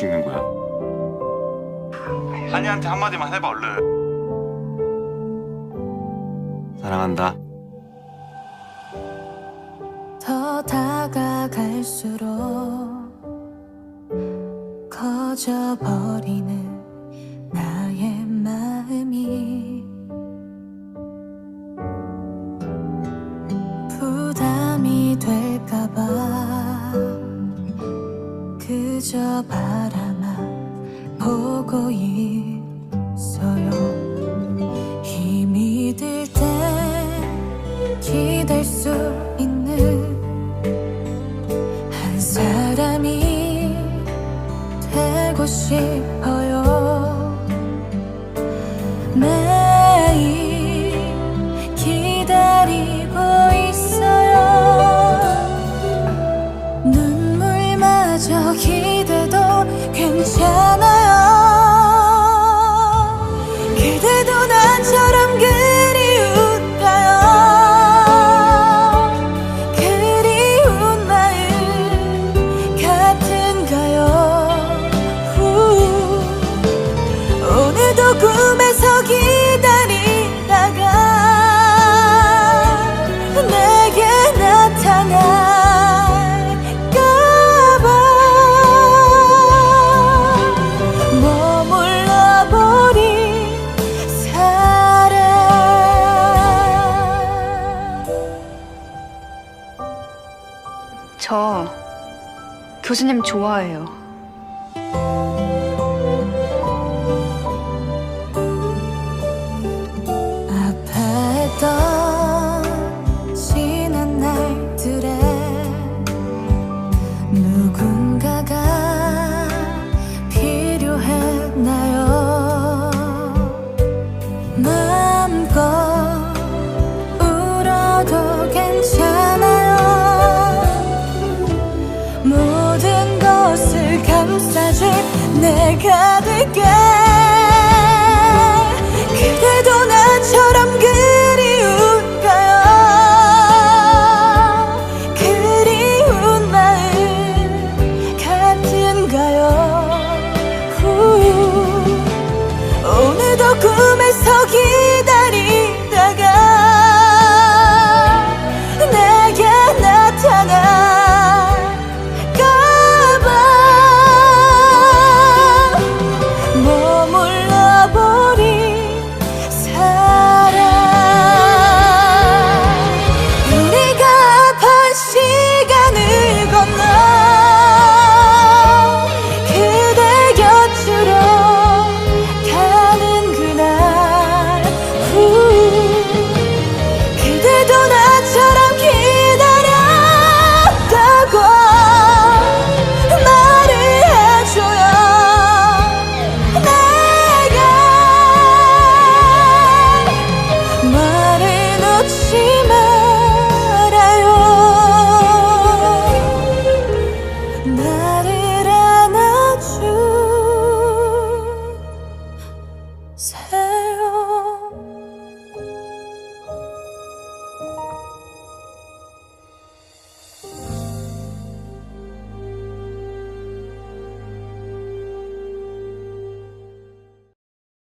찍는 거야? 한이한테 한마디만 해봐 얼른 사랑한다 더 다가갈수록 커져버리는 나의 마음이 부담이 될까봐 그저 바라만 보고 있어요. 힘이 들 때 기댈 수 있는 한 사람이 되고 싶어요. 매일 기다리고 있어요 괜찮아요 교수님 좋아해요. 지난 날들에 누군가가 감싸줄 내가 될게